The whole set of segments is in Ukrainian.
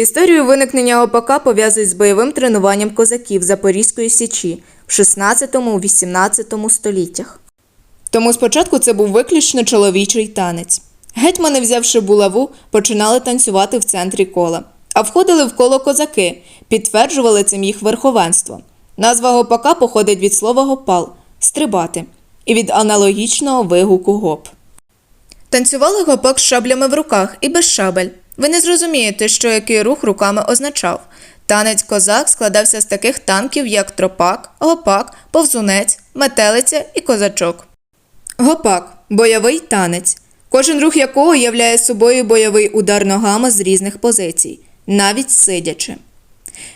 Історію виникнення ОПК пов'язують з бойовим тренуванням козаків Запорізької січі в 16-18 століттях. Тому спочатку це був виключно чоловічий танець. Гетьмани, взявши булаву, починали танцювати в центрі кола, а входили в коло козаки, підтверджували цим їх верховенство. Назва гопака походить від слова гопал стрибати і від аналогічного вигуку гоп. Танцювали гопак з шаблями в руках і без шабель. Ви не зрозумієте, що який рух руками означав. Танець козак складався з таких танків, як тропак, гопак, повзунець, метелиця і козачок. Гопак бойовий танець, кожен рух якого являє собою бойовий удар ногами з різних позицій, навіть сидячи.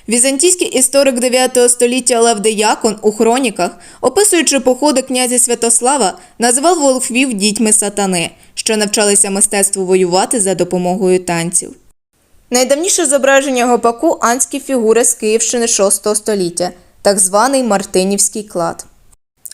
Візантійський історик 9 століття Лев Деякон у хроніках, описуючи походи князя Святослава, називав волхвів дітьми сатани, що навчалися мистецтву воювати за допомогою танців. Найдавніше зображення гопаку анські фігури з Київщини 6 століття, так званий Мартинівський клад.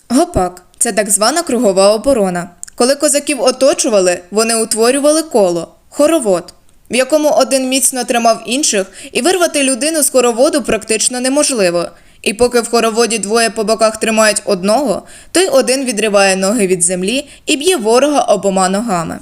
Гопак це так звана кругова оборона. Коли козаків оточували, вони утворювали коло хоровод, в якому один міцно тримав інших, і вирвати людину з хороводу практично неможливо. І поки в хороводі двоє по боках тримають одного, той один відриває ноги від землі і б'є ворога обома ногами.